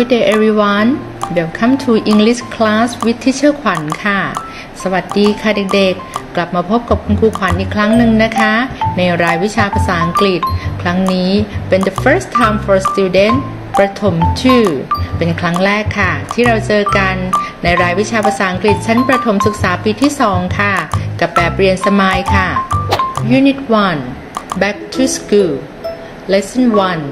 Good day everyone Welcome to English class with Teacher ขวัญค่ะ สวัสดีค่ะเด็กๆ กลับมาพบกับคุณครูขวัญอีกครั้งหนึ่งนะคะ ในรายวิชาภาษาอังกฤษ ครั้งนี้เป็น the first time for student ประถม2เป็นครั้งแรกค่ะ ที่เราเจอกันในรายวิชาภาษาอังกฤษชั้นประถมศึกษาปีที่ 2 ค่ะ กับแบบเรียนสมายค่ะ Unit 1 Back to School Lesson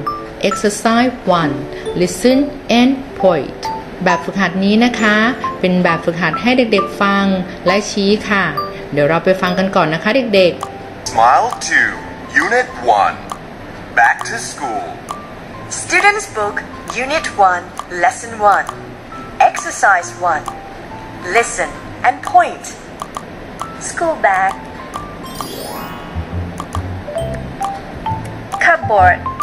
1 Exercise 1 Listen and point แบบฝึกหัดนี้นะคะ เป็นแบบฝึกหัดให้เด็กๆฟังและชี้ค่ะ เดี๋ยวเราไปฟังกันก่อนนะคะเด็ก Smile 2, Unit 1. Back to school. Students Book, Unit 1, Lesson 1. Exercise 1. Listen and point. School bag. Cupboard.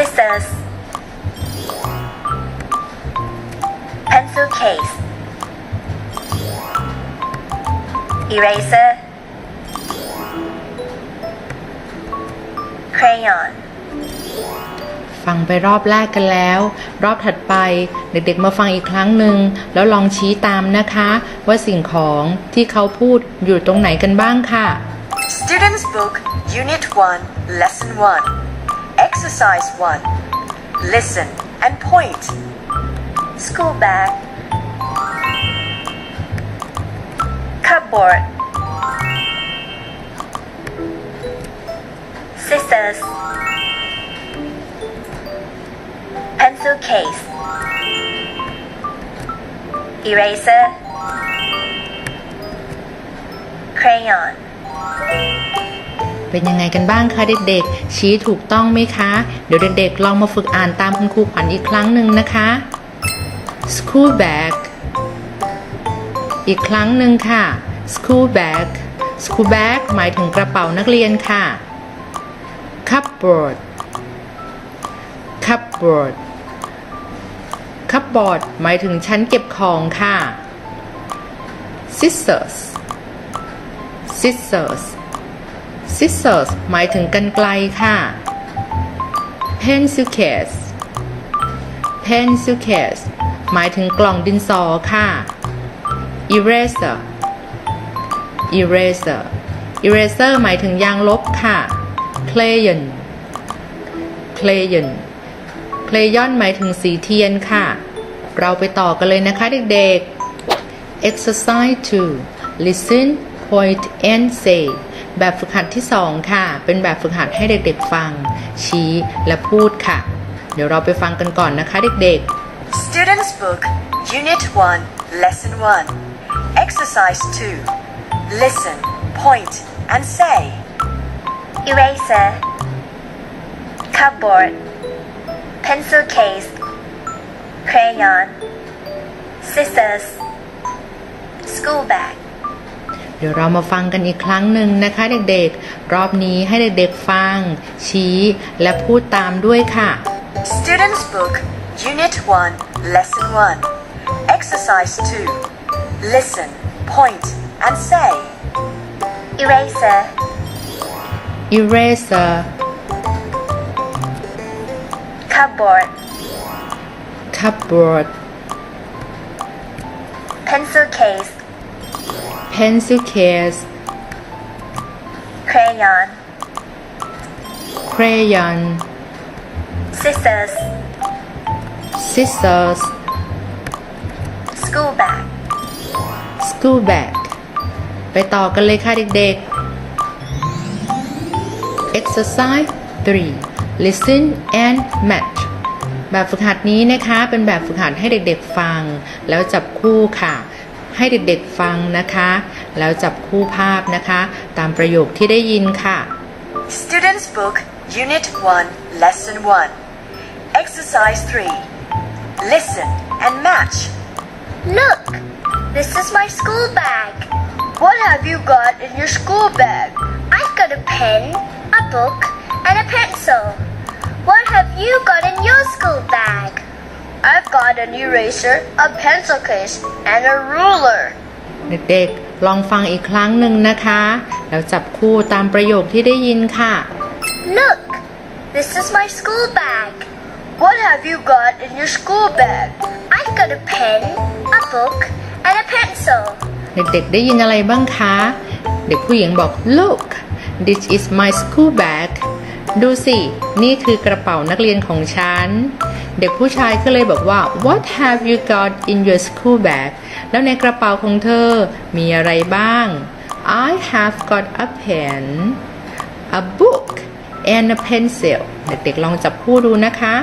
Scissors. Pencil case. Eraser. Crayon. ๆฟังไปรอบแรกกันแล้ว รอบถัดไปเด็กๆมาฟังอีกครั้งหนึ่งแล้วลองชี้ตามนะคะ ว่าสิ่งของที่เขาพูดอยู่ตรงไหนกันบ้างค่ะ Students Book, Unit 1, Lesson 1. Exercise 1. Listen and point. School bag. Cupboard. Scissors. Pencil case. Eraser. Crayon. เป็นยังไงกันบ้างคะเด็กๆ ชี้ถูกต้องไหมคะ เดี๋ยวเด็กๆ ลองมาฝึกอ่านตามคุณครูขวัญอีกครั้งหนึ่งนะคะ school bag อีกครั้งหนึ่งค่ะ school bag school bag หมายถึงกระเป๋านักเรียนค่ะ cupboard cupboard cupboard หมายถึงชั้นเก็บของค่ะ scissors scissors scissors หมายถึงกันไกลค่ะ pencil case pencil case หมายถึงกล่องดินสอค่ะ eraser eraser eraser หมายถึงยางลบค่ะ crayon crayon crayon หมายถึงสีเทียนค่ะ เราไปต่อกันเลยนะคะเด็กๆ exercise 2 listen point and say แบบฝึกหัดที่ 2 ค่ะ เป็นแบบฝึกหัดให้เด็กๆฟัง ชี้และพูดค่ะ เดี๋ยวเราไปฟังกันก่อนนะคะเด็ก Students Book, Unit 1, Lesson 1. Exercise 2. Listen, point, and say. Eraser. Cupboard. Pencil case. Crayon. Scissors. School bag. ๆเดี๋ยวเรามาฟังกันอีกครั้งหนึ่งนะคะ เด็กๆ รอบนี้ให้เด็กๆฟัง ชี้และพูดตามด้วยค่ะ Students Book, Unit 1, Lesson 1. Exercise 2. Listen, point, and say. Eraser. eraser Cupboard. cupboard Pencil case. Pencil case Crayon. crayon Scissors. scissors School bag. school bag ไปต่อกันเลยค่ะเด็กๆ exercise 3 listen and match แบบฝึกหัดนี้นะคะ เป็นแบบฝึกหัดให้เด็กๆฟัง แล้วจับคู่ค่ะ ให้เด็กๆฟังนะคะ แล้วจับคู่ภาพนะคะ ตามประโยคที่ได้ยินค่ะ Students Book, Unit 1, Lesson 1. Exercise 3. Listen and match. Look, this is my school bag. What have you got in your school bag? I've got a pen, a book, and a pencil. What have you got in your school bag? I've got an eraser, a pencil case, and a ruler. เด็กๆ ลองฟังอีกครั้งหนึ่งนะคะ แล้วจับคู่ตามประโยคที่ได้ยินค่ะ Look, This is my school bag. What have you got in your school bag? I've got a pen, a book, and a pencil. เด็กๆ ได้ยินอะไรบ้างคะ เด็กผู้หญิงบอก look this is my school bag ดูสิ นี่คือกระเป๋านักเรียนของฉัน เด็กผู้ชายก็เลยบอกว่า what have you got in your school bag แล้วในกระเป๋าของเธอมีอะไรบ้าง I have got a pen a book and a pencil เด็กๆลองจับคู่ดูนะคะ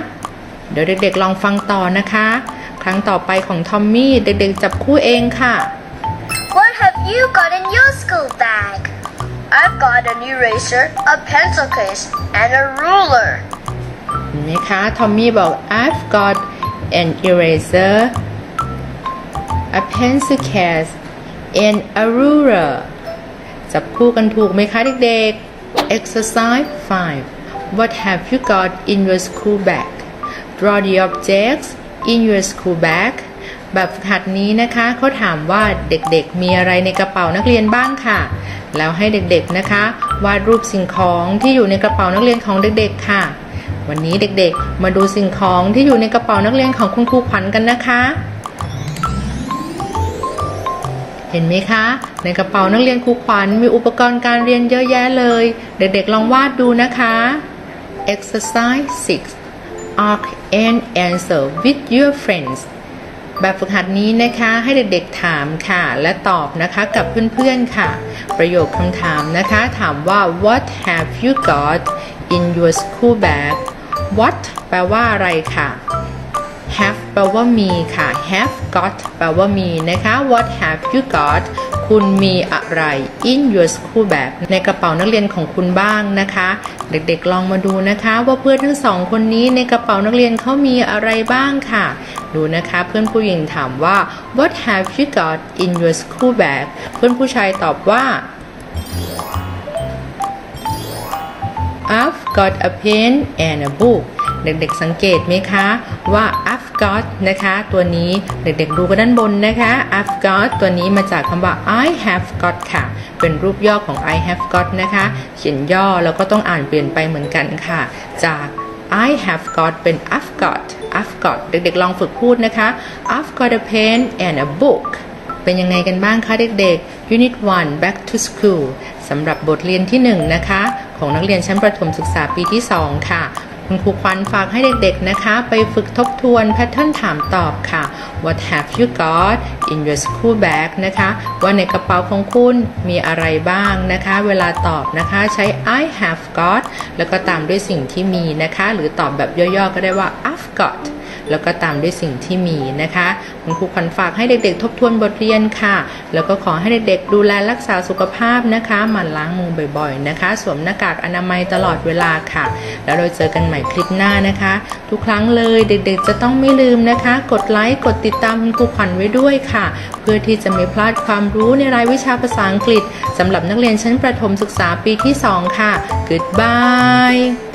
เดี๋ยวเด็กๆลองฟังต่อนะคะ ครั้งต่อไปของทอมมี่เด็กๆจับคู่เองค่ะ What have you got in your school bag? I've got an eraser, a pencil case, and a ruler. นไหมคะทอมมี่บอก I've got an eraser a pencil case and a ruler จับคู่กันถูกไหมคะเด็กๆ exercise 5 What have you got in your school bag Draw the objects in your school bag แบบฝึกหัดนี้นะคะเขาถามว่าเด็กๆ มีอะไรในกระเป๋านักเรียนบ้างค่ะ แล้วให้เด็กๆนะคะ วาดรูปสิ่งของที่อยู่ในกระเป๋านักเรียนของเด็กๆค่ะ วันนี้เด็กๆ มาดูสิ่งของที่อยู่ในกระเป๋านักเรียนของคุณครูขวัญกันนะคะ เห็นไหมคะ ในกระเป๋านักเรียนครูขวัญมีอุปกรณ์การเรียนเยอะแยะเลย เด็กๆลองวาดดูนะคะ Exercise 6 Ask and answer with your friends แบบฝึกหัดนี้นะคะให้เด็กๆถามค่ะ และตอบนะคะกับเพื่อนๆค่ะ ประโยคคำถามนะคะ ถามว่า What have you got in your school bag What แปลว่าอะไรค่ะ have แปลว่ามีค่ะ have got แปลว่ามีนะคะ what have you got คุณมีอะไร in your school bag ในกระเป๋านักเรียนของคุณบ้างนะคะ เด็กๆลองมาดูนะคะ ว่าเพื่อนทั้งสองคนนี้ในกระเป๋านักเรียนเขามีอะไรบ้างค่ะ ดูนะคะเพื่อนผู้หญิงถามว่า what have you got in your school bag เพื่อนผู้ชายตอบว่า I've got a pen and a book เด็กๆสังเกตไหมคะว่า I've got นะคะ ตัวนี้เด็กๆดูกันด้านบนนะคะ I've got ตัวนี้มาจากคำว่า I have got ค่ะ เป็นรูปย่อของ I have got นะคะ เขียนย่อแล้วก็ต้องอ่านเปลี่ยนไปเหมือนกันค่ะ จาก I have got เป็น I've got I've got เด็กๆลองฝึกพูดนะคะ I've got a pen and a book เป็นยังไงกันบ้างคะเด็กๆ Unit 1 Back to School สำหรับบทเรียนที่ 1 นะคะ ของนักเรียนชั้นประถมศึกษาปีที่ 2 ค่ะคุณครูควันฝากให้เด็กๆนะคะ ไปฝึกทบทวนแพทเทิร์นถามตอบค่ะ What have you got in your school bag นะคะ ว่าในกระเป๋าของคุณมีอะไรบ้างนะคะ เวลาตอบนะคะใช้ I have got แล้วก็ตามด้วยสิ่งที่มีนะคะ หรือตอบแบบย่อๆก็ได้ว่า I've got แล้วก็ตามด้วยสิ่งที่มีนะคะคุณครูขวัญฝากให้เด็กๆ ทบทวนบทเรียนค่ะ แล้วก็ขอให้เด็กๆ ดูแลรักษาสุขภาพนะคะหมั่นล้างมือบ่อยๆนะคะ สวมหน้ากากอนามัยตลอดเวลาค่ะ แล้วเราเจอกันใหม่คลิปหน้านะคะ ทุกครั้งเลยเด็กๆ จะต้องไม่ลืมนะคะ กดไลค์กดติดตามคุณครูขวัญไว้ด้วยค่ะ เพื่อที่จะไม่พลาดความรู้ในรายวิชาภาษาอังกฤษสำหรับนักเรียนชั้นประถมศึกษาปีที่ 2 ค่ะ Goodbye